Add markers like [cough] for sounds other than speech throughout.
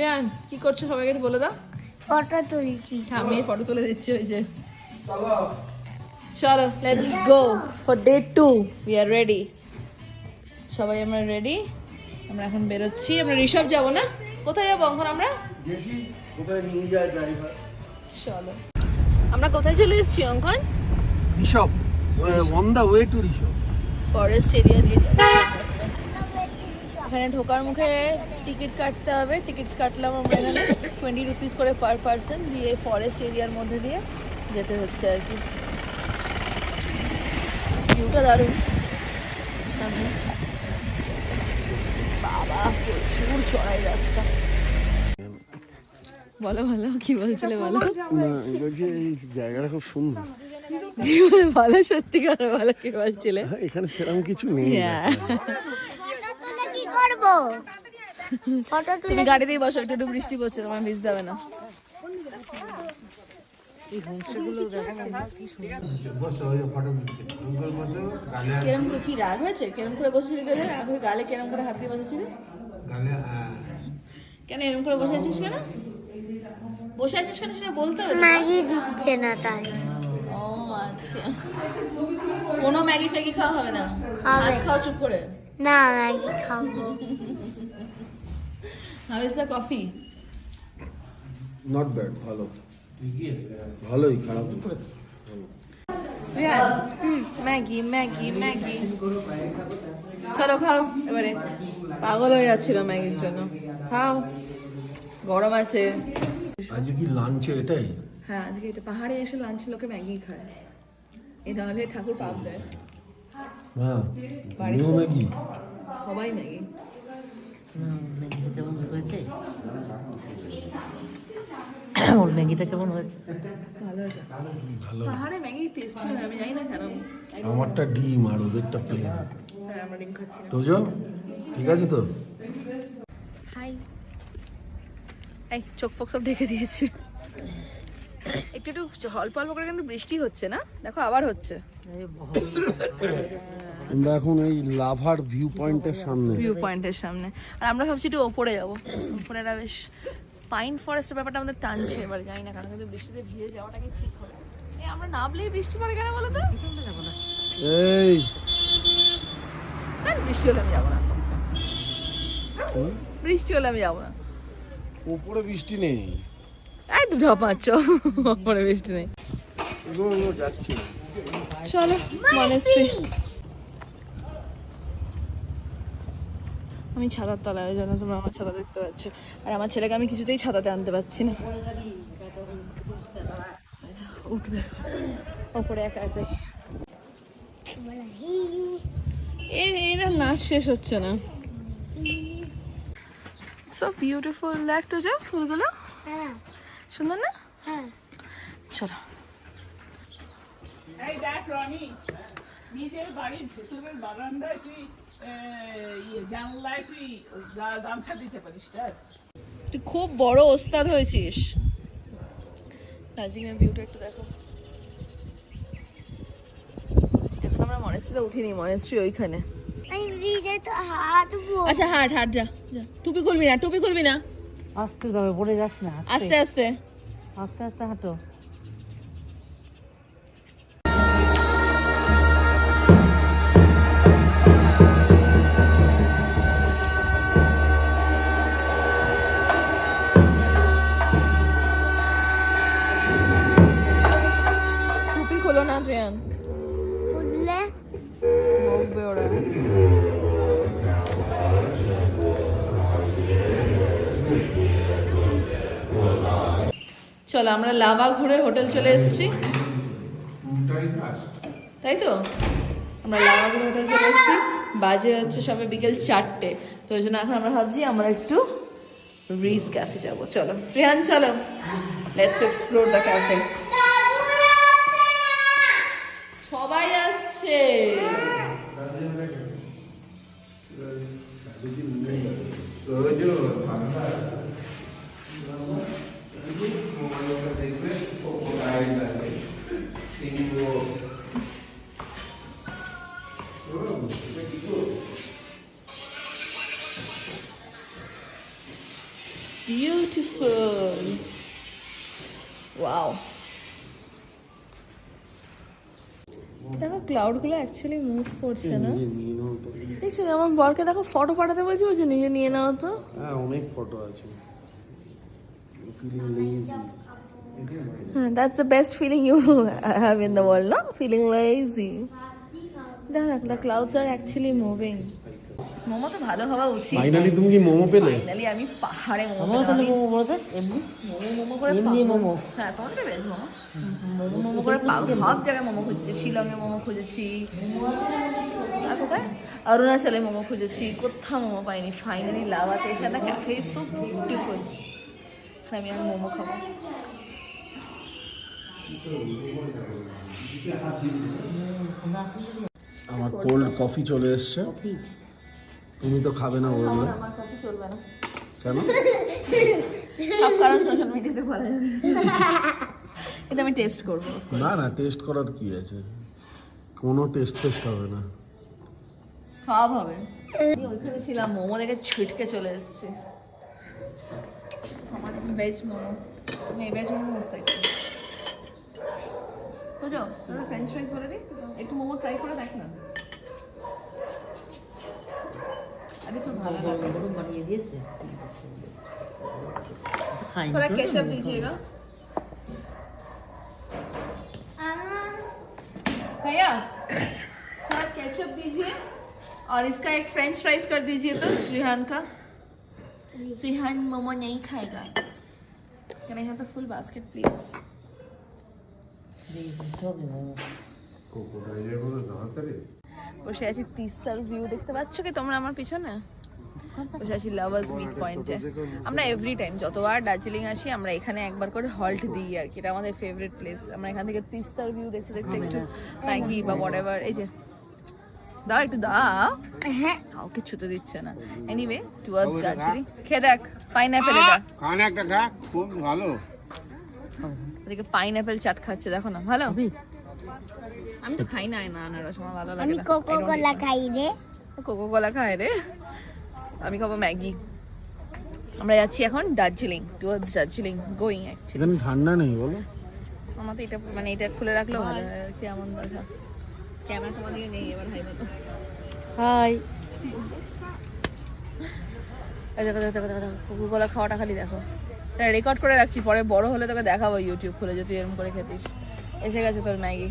রেয়ান কি করছ? সবাইকে একটু বলে দাও। ফটো তুলছি। হ্যাঁ আমি ফটো তুলে দিচ্ছি ওই যে। চলো। Let's go for day two we are ready সবাই আমরা রেডি আমরা এখন বেরোচ্ছি। আমরা ঋষভ যাব না? কোথায় যাব এখন আমরা? কোথায় নিয়ে যায় ড্রাইভার চলো। আমরা কোথায় চলে এসেছি Ankan? Rishabh on the way to Rishabh. Forest area দিয়ে যাচ্ছি। এখানে ঢোকার মুখে টিকিট কাটতে হবে। টিকিট কাটলাম আমরা এখানে। টোয়েন্টি রুপিস করে পার পার্সন দিয়ে ফরেস্ট এরিয়ার মধ্যে দিয়ে যেতে হচ্ছে আর কি। ভিউটা দারুণ। সামনে। বাবা প্রচুর চড়াই রাস্তা। বলো ভালো কি বলছিলে বলো? বলছি এই জায়গাটা খুব সুন্দর। বলে সত্যিকার ভালো কি বলছিলে? এখানে সেরকম কিছু নেই Yeah. ফটো তুলে কি করব ফটো তুমি গাড়িতেই বসো একটু বৃষ্টি পড়ছে তোমার ভিজতে হবে না। কেরম করে কি রাগ হয়েছে? কেরম করে বসেছিলি গেলে রাগ হয়ে গালে কেরম করে হাত দিয়ে বসেছিলি? কেন এরম করে বসে আছিস কেন? বসে আছিস কেন সেটা বলতে হবে ম্যাগি দিচ্ছে না তাই। ও আচ্ছা। কোনো ম্যাগি ফ্যাগি খাওয়া হবে না। ভাত খাও চুপ করে। না ম্যাগি খাব। [laughs] How is the coffee not bad ভালো। ভালোই খারাপ ম্যাগি ম্যাগি ম্যাগি চলো খাও। এবারে পাগল হয়ে যাচ্ছিল ম্যাগির জন্য। খাও। গরম আছে। আজকে কি লাঞ্চে এটাই? হ্যাঁ আজকে এটা পাহাড়ে এসে লাঞ্চ লোকে ম্যাগি খায়। এই তাহলে ঠাকুর পাপ দেয়। হ্যাঁ ম্যাগি সবাই ম্যাগি কেমন হয়েছে? [coughs] ওর ম্যাগিটা কেমন হয়েছে? ভালো পাহাড়ে ম্যাগি টেস্টি হয় আমি জানি না কেন। আমারটা ডিম আর ওদেরটা প্লেন হ্যাঁ আমরা ডিম খাচ্ছি তোজো ঠিক আছে তো? হাই এই চোখ ফোক সব ঢেকে দিয়েছে। একটু একটু অল্প অল্প করে কিন্তু বৃষ্টি হচ্ছে না? দেখো আবার হচ্ছে। আমরা এখন এই লাভার ভিউ পয়েন্টের সামনে। ভিউ পয়েন্টের সামনে। আর আমরা ভাবছি একটু ওপরে যাব। ওপরে একটা বেশ পাইন ফরেস্টের ব্যাপারটা আমাদের টানছে এবার জানি না কারণ কিন্তু বৃষ্টিতে ভিজে যাওয়াটা কি ঠিক হবে? এই আমরা নামলেই বৃষ্টি পড়ে কেন বলো তো? এই। বৃষ্টি হলে আমি যাব না। বৃষ্টি হলে আমি যাব না। ওপরে বৃষ্টি নেই। এই দুটো পাঁচ ওপরে বৃষ্টি নেই। চলো মনেশ্রী আমি ছাতার তলায় ওই জন্য তোমরা, আমার ছাতা দেখতে পাচ্ছ। আর আমার ছেলেকে আমি কিছুতেই ছাতাতে আনতে পারছি না। উঠবে। ওপরে একা একাই। এর এরা নাচ শেষ হচ্ছে না। সো বিউটিফুল লাগতো যে ফুলগুলো। হ্যাঁ। সুন্দর না? হ্যাঁ। চলো। এই দেখ রনি নিজের বাড়ির ভেতরের বারান্দায় তুই ইয়ে জানলায় তুই গামছা দিতে পারিস তাই তুই খুব বড় ওস্তাদ হয়েছিস। দার্জিলিংয়ের ভিউটা একটু দেখো। এখন আমরা মনেশ্রীতে উঠিনি মনেশ্রী ওইখানে। আমি ব্রিজে তো হাঁটবো আচ্ছা হাট হাট যা যা। টুপি খুলবি না টুপি খুলবি না। আস্তে যাবে পড়ে যাস না আস্তে। আস্তে আস্তে। আস্তে হাঁটো। চলো, আমরা লাভা ঘুরে হোটেল চলে এসেছি। তাই তো? আমরা লাভা ঘুরে হোটেল চলে এসেছি। বাজে হচ্ছে সবে বিকেল চারটে। তো ওই জন্য এখন আমরা ভাবছি আমরা একটু রিজ ক্যাফে যাব। চলো রিহান চলো। লেটস এক্সপ্লোর দ্য ক্যাফে সবাই আসছে। বিউটিফুল ওয়াও দেখো ক্লাউডগুলো অ্যাকচুয়ালি মুভ করছে না। দেখছ আমার বরকে দেখো ফটো পাঠাতে বলছি বলছে নিজে নিয়ে নাও তো। হ্যাঁ অনেক ফটো আছে। Feeling lazy that's the best feeling you have in the world না ফিলিং লেজি দেখ the clouds are actually moving momo তো ভালো হওয়া উচিত। ফাইনালি তুমি কি মোমো পেলে? ফাইনালি আমি পাহাড়ে মোমো পেলাম। তাহলে মোমো বলতে এমনি? মোমো মোমো করে এমনি মোমো। হ্যাঁ তোমাদের বেশ মোমো। মোমো মোমো করে পাগল সব জায়গায় মোমো খুঁজেছি শিলংয়ে মোমো খুঁজেছি। আর কোথায়? অরুণাচলে মোমো খুঁজেছি কোথাও মোমো পাইনি। ফাইনালি লাভাতে এসে একটা ক্যাফে সো বিউটিফুল আমি আর মোমো খাব। আমার কোল্ড কফি চলে এসছে। তুমি তো খাবে না বললে। আমার কাছে চলবে না। কেন? সব কারণ সোশ্যাল মিডিয়াতে বলা যাবে। এটা আমি টেস্ট করব না না টেস্ট করার কি আছে? কোনো টেস্ট টেস্ট হবে না। সব হবে। আমি ওইখানে ছিলাম মোমো দেখে ছিটকে চলে এসেছি। আমার ভেজ মোমো। এই ভেজ মোমো মস্ত তো যাও তোরা ফ্রেঞ্চ ফ্রাইস বলে দিই? একটু মোমো ট্রাই করে দেখ না আরে তো ভালো লাগবে গরম বানিয়ে দিয়েছে খাই थोड़ा केचप दीजिएगा भैया थोड़ा केचप दीजिए और इसका एक फ्रेंच फ्राइज कर दीजिए तो त्रिहान का त्रिहान मोमो नहीं खाएगा can I have the full basket please হবে মোমো বসে আছি তিস্তার ভিউ দেখতে পাচ্ছ কি তোমরা আমার পিছনে? বসে আছি লাভার্স মিট পয়েন্টে আমরা এভরি টাইম যতবার দার্জিলিং আসি আমরা এখানে একবার করে হল্ট দিই আর কি। এটা আমাদের ফেভারিট প্লেস আমরা এখান থেকে তিস্তার ভিউ দেখতে দেখতে একটু ম্যাগি বা হোয়াট এভার এই যে দাও একটু দাও হ্যাঁ। কাউকে ছুতে দিচ্ছে না। Anyway towards Darjeeling. খেয়ে দেখ পাইনঅ্যাপেল এটা কানে একটা খা খুব ভালো। ওদিকে পাইনঅ্যাপেল চাট খাচ্ছে দেখো না ভালো? আমি তো খাই না না আনারস আমার ভালো লাগে আমি কোকো কোলা খাই রে। কোকো কোলা খায় রে। আমি খাব ম্যাগি। আমরা যাচ্ছি এখন Darjeeling towards Darjeeling going actually এখানে ঠান্ডা নেই বলো। আমার তো এটা মানে এটা খুলে রাখলেও ভালো হয়। আর কি এমন দরকার ক্যামেরা তোমার দিকে নেই এবার হাই বলো। হাই। দেখো দেখো দেখো দেখো কোকো কোলা খাওয়াটা খালি দেখো। এটা রেকর্ড করে রাখছি পরে বড় হলে তোকে দেখাবো ইউটিউব খুলে যদি এরকম করে খেতিস। এসে গেছে তোর ম্যাগি।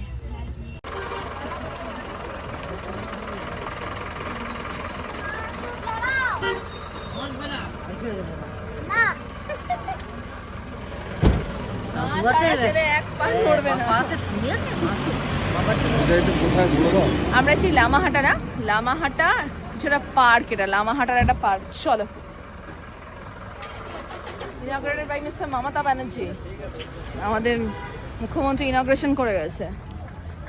আমরা সেই লামাহাটা না লামাহাটা কিছুটা পার্ক এটা লামাহাটার একটা পার্ক। চলো। Inaugurated by mister Mamata Banerjee. আমাদের মুখ্যমন্ত্রী ইনগ্রেশন করে গেছে।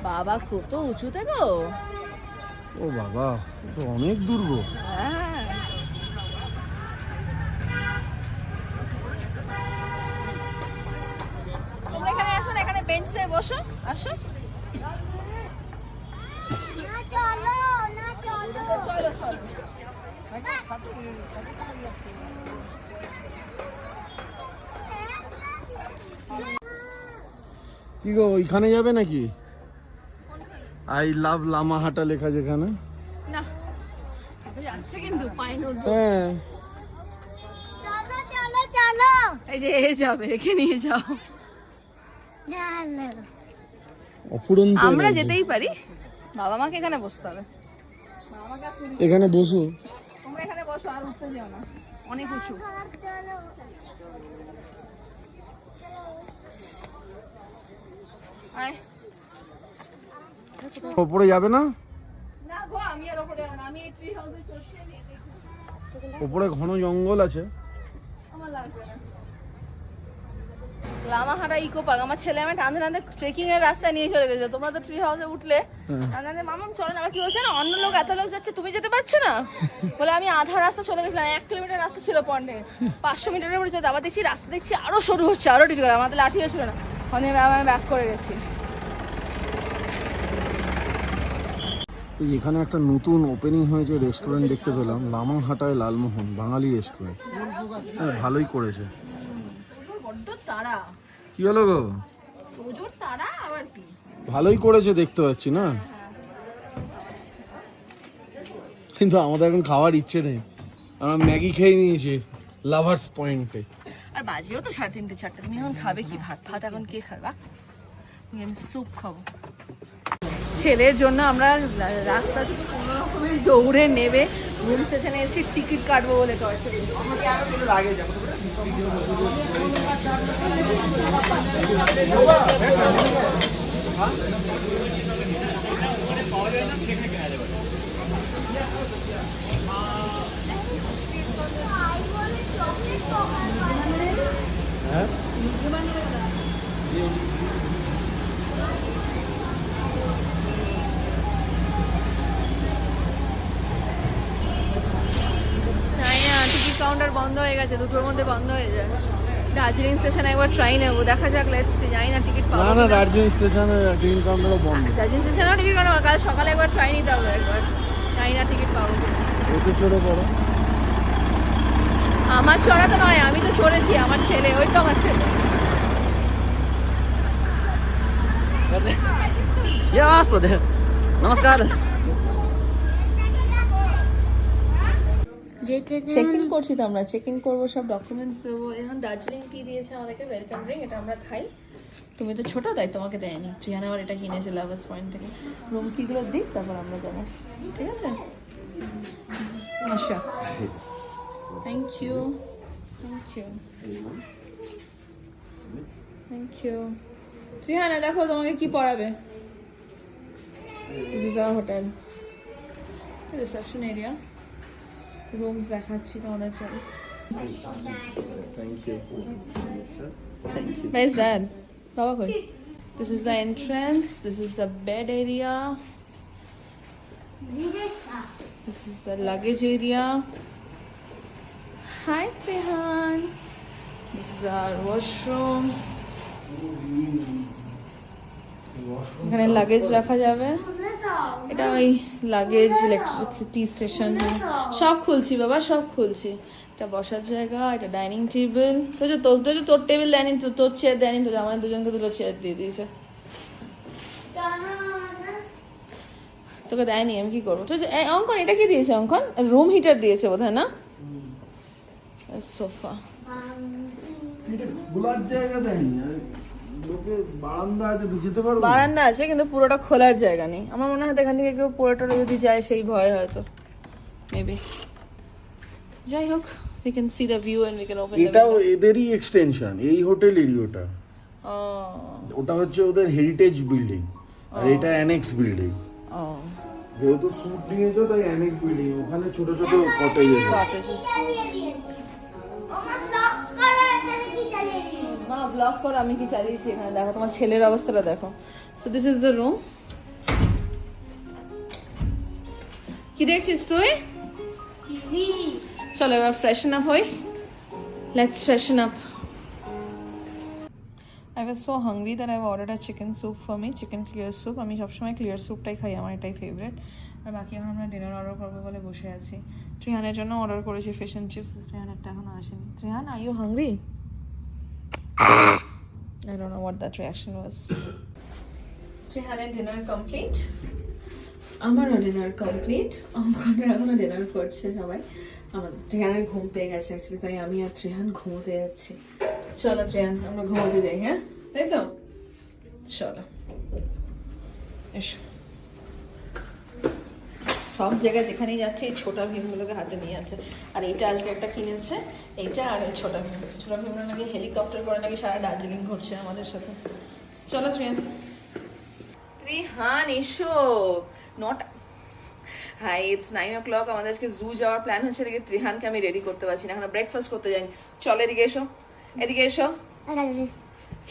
বাবা খুব তো উঁচুতে গো। ও বাবা তো অনেক দূর গো। হ্যাঁ তোমরা এখানে আসো না, এখানে বেঞ্চে বসো আসো। কি গো ওইখানে যাবে নাকি? আই লাভ লামাহাটা লেখা যেখানে। না যাচ্ছে কিন্তু হ্যাঁ চলো চলো চলো এই যে এ যাবে একে নিয়ে যাও। অফুরন্ত আমরা যেতেই পারি। বাবা মাকে এখানে বসতে হবে। এখানে বসো। তোমরা এখানে বসো আর উঠতে যেও না। অনেক উঁচু। ওপরে যাবে না? না গো আমি আর ওপরে যাব না। আমি ট্রি হাউসে চড়ছি আমি এটাই খুশি। ওপরে ঘন জঙ্গল আছে। আমার লাগবে না। লামাহাটা ইকো পার্ক আমার ছেলে আমি টানতে টানতে ট্রেকিং এর রাস্তায় নিয়ে চলে গেছে। তোমরা তো ট্রি হাউসে উঠলে। হ্যাঁ। টানতে মামাম চলো না। আমার কি বলছে না অন্য লোক এত লোক যাচ্ছে তুমি যেতে পারছ না? বলে আমি আধা রাস্তা চলে গেছিলাম। এক কিলোমিটার রাস্তা ছিল পন্ডে। পাঁচশো মিটারের উপরে চলতে আবার দেখছি রাস্তা দেখছি আরও সরু হচ্ছে আরও ডিফিকাল্ট আমাদের লাঠিও ছিল না। অনেক আমি ব্যাক করে গেছি। এখানে একটা নতুন ওপেনিং হয়েছে রেস্টুরেন্ট দেখতে পেলাম। লামাহাটায় লালমোহন বাঙালি রেস্টুরেন্ট হ্যাঁ ভালোই করেছে। বড্ড তারা কি হলো গো? ভালোই করেছে দেখতে পাচ্ছি না? কিন্তু আমাদের এখন খাওয়ার ইচ্ছে নেই। আমরা ম্যাগি খেয়ে নিয়েছি লাভার্স পয়েন্টে আর বাজেও তো সাড়ে তিনটে চারটে। তুমি এখন খাবে কি? ভাত ভাত এখন কে খাবে? আমি স্যুপ খাব। ছেলের জন্য আমরা রাস্তা থেকে কোনো রকমের দৌড়ে নেবে। রুম স্টেশনে এসে টিকিট কাটবো বলে টয় নাই না টিকিট কাউন্টার বন্ধ হয়ে গেছে দুটোর মধ্যে বন্ধ হয়ে যায়। দার্জিলিং স্টেশনে একবার ট্রাই নেব দেখা যাক লেটস জানি না টিকিট পাবো না না দার্জিলিং স্টেশনে ট্রেন কাউন্টারও বন্ধ। দার্জিলিং স্টেশনেও টিকিট কাউন্টার কাল সকালে একবার ট্রাই নিতে হবে একবার। জানি না টিকিট পাবো কিনা। এতে চড়ে পড়ো। আমার চড়া তো নয় আমি তো চড়েছি আমার ছেলে ওই তো আমার ছেলে। নমস্কার। চেক ইন করছি তো আমরা চেক ইন করব, সব ডকুমেন্টস দেবো। এখন দার্জিলিং কি দিয়েছে আমাদেরকে? ওয়েলকাম ড্রিঙ্ক এটা আমরা খাই। তুমি তো ছোট, তাই তোমাকে দেয়নি। ট্রিয়ানা আবার এটা কিনেছে লাভার্স পয়েন্ট থেকে। রুম কিগুলো দিক, তারপর আমরা যাব। ঠিক আছে? আচ্ছা। Thank you thank you thank you ট্রিহানা দেখো তোমাকে কি পড়াবে। Hotel reception area রুমস দেখাচ্ছি তোমাদের জন্য Where's dad? Baba koi? This is the entrance. This is the bed area. This is the luggage area. Hi, Trehan. This is our washroom. এখানে luggage রাখা যাবে এটা ওই লাগেজ ইলেকট্রিসিটি স্টেশন সব খুলছি বাবা সব খুলছি। এটা বসার জায়গা এটা ডাইনিং টেবিল তো যে তোর তো যে তোর টেবিল দেয়নি তো তোর চেয়ার দেয়নি তো আমাদের দুজনকে দুটো চেয়ার দিয়ে দিয়েছে। তোকে দেয়নি আমি কি করব? তো অঙ্কন এটা কি দিয়েছে অঙ্কন? রুম হিটার দিয়েছে বোধ না? সোফা। জায়গা দেয়নি বারান্দা আছে তো পারব? বারান্দা আছে কিন্তু পুরোটা খোলার জায়গা নেই। আমার মনে হয় এখান থেকে কেউ পুরোটা যদি যায় সেই ভয় হয়তো। মেবি যাই হোক we can see the view and we can open এটাও এদেরই এক্সটেনশন এই হোটেলেরই ওটা ওটা হচ্ছে ওদের হেরিটেজ বিল্ডিং আর এটা অ্যানেক্স বিল্ডিং যেহেতু স্যুট নিয়েছো তাই অ্যানেক্স বিল্ডিং ওখানে ছোট ছোট কটেজ আছে। মা ব্লক করো আমি কি চালিয়েছি এখানে? দেখো তোমার ছেলের অবস্থাটা দেখো। So this is the room কি দেখছিস তুই? চলো এবার ফ্রেশন আপ হই। Let's freshen up I was so hungry that I've ordered a chicken soup for me, chicken clear soup. আমি সবসময় ক্লিয়ার স্যুপটাই খাই আমার এটাই ফেভারিট আর বাকি এখন আমরা ডিনার অর্ডার করব বলে বসে আছি। ত্রিহানের জন্য অর্ডার করেছি ফিশ অ্যান্ড চিপস ত্রিহানেরটা এখনও আসেনি। Trihan are you hungry I don't know what that reaction was. ত্রিহানের ডিনার কমপ্লিট আমারও ডিনার কমপ্লিট অঙ্কনের এখনও ডিনার করছে সবাই। আমার ত্রিহানের ঘুম পেয়ে গেছে অ্যাকচুয়ালি তাই আমি আর ত্রিহান ঘুমোতে যাচ্ছি। চলো ত্রিহান আমরা ঘুমোতে যাই হ্যাঁ? তাই তো? চলো। এসো। সব জায়গায় যেখানেই যাচ্ছে এই ছোটা ভীমগুলোকে হাতে নিয়ে যাচ্ছে। আর এইটা আজকে একটা কিনেছে এইটা আর ওই ছোটা ভীম। ছোটা ভীমরা নাকি হেলিকপ্টার করে নাকি সারা দার্জিলিং ঘুরছে আমাদের সাথে। চলো ত্রিহান ত্রিহান এসো। Not high it's nine o'clock আমাদের আজকে জু যাওয়ার প্ল্যান হচ্ছে দেখে ত্রিহানকে আমি রেডি করতে পারছি না। এখন ব্রেকফাস্ট করতে যাইনি। চলো এদিকে এসো। এদিকে এসো।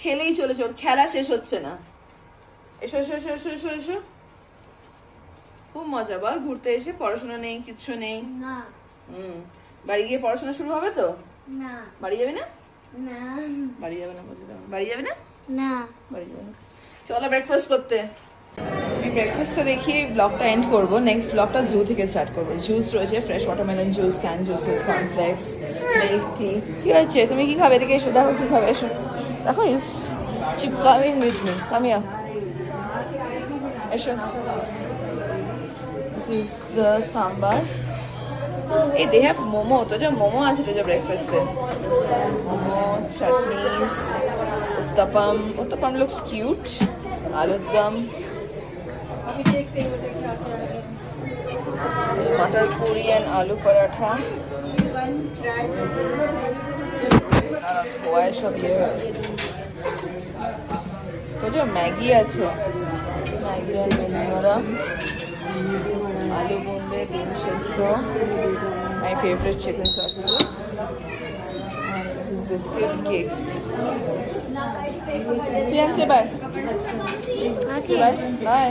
খেলেই চলেছে ওর খেলা শেষ হচ্ছে না। এসো এসো এসো এসো এসো এসো। খুব মজা বল ঘুরতে এসে পড়াশোনা নেই কিচ্ছু নেই? না। হুম বাড়ি গিয়ে পড়াশোনা শুরু হবে তো? না। বাড়ি যাবে না? না। বাড়ি যাবে না বলছি বাড়ি যাবে না? না। বাড়ি যাবে না। চলো ব্রেকফাস্ট করতে। আমি ব্রেকফাস্টটা দেখিয়ে ব্লগটা এন্ড করব। নেক্সট ব্লগটা জু থেকে স্টার্ট করব। জুস রয়েছে fresh watermelon juice can juices cornflakes milk tea কী হচ্ছে তুমি কি খাবে? এদিকে এসো দেখো কী খাবে এসো। দেখো is chip coming with me Kamiya এসো। দিস ইজ দ্য সাম্বার এই দে হ্যাভ মোমো তো যে মোমো আছে তো যে ব্রেকফাস্টে momo chutneys uttapam uttapam looks cute আলুর দম मटर पूरी एंड आलू पराठा আর ধোয়ায় সব ইয়ে হয়ে গেছে। তো যে ম্যাগি আছে ম্যাগি আর মেনুরা আলু বুন্দে ডিম সেদ্ধ my favourite chicken sausages this is biscuit cakes chicken say bye আসি সে বাই বাই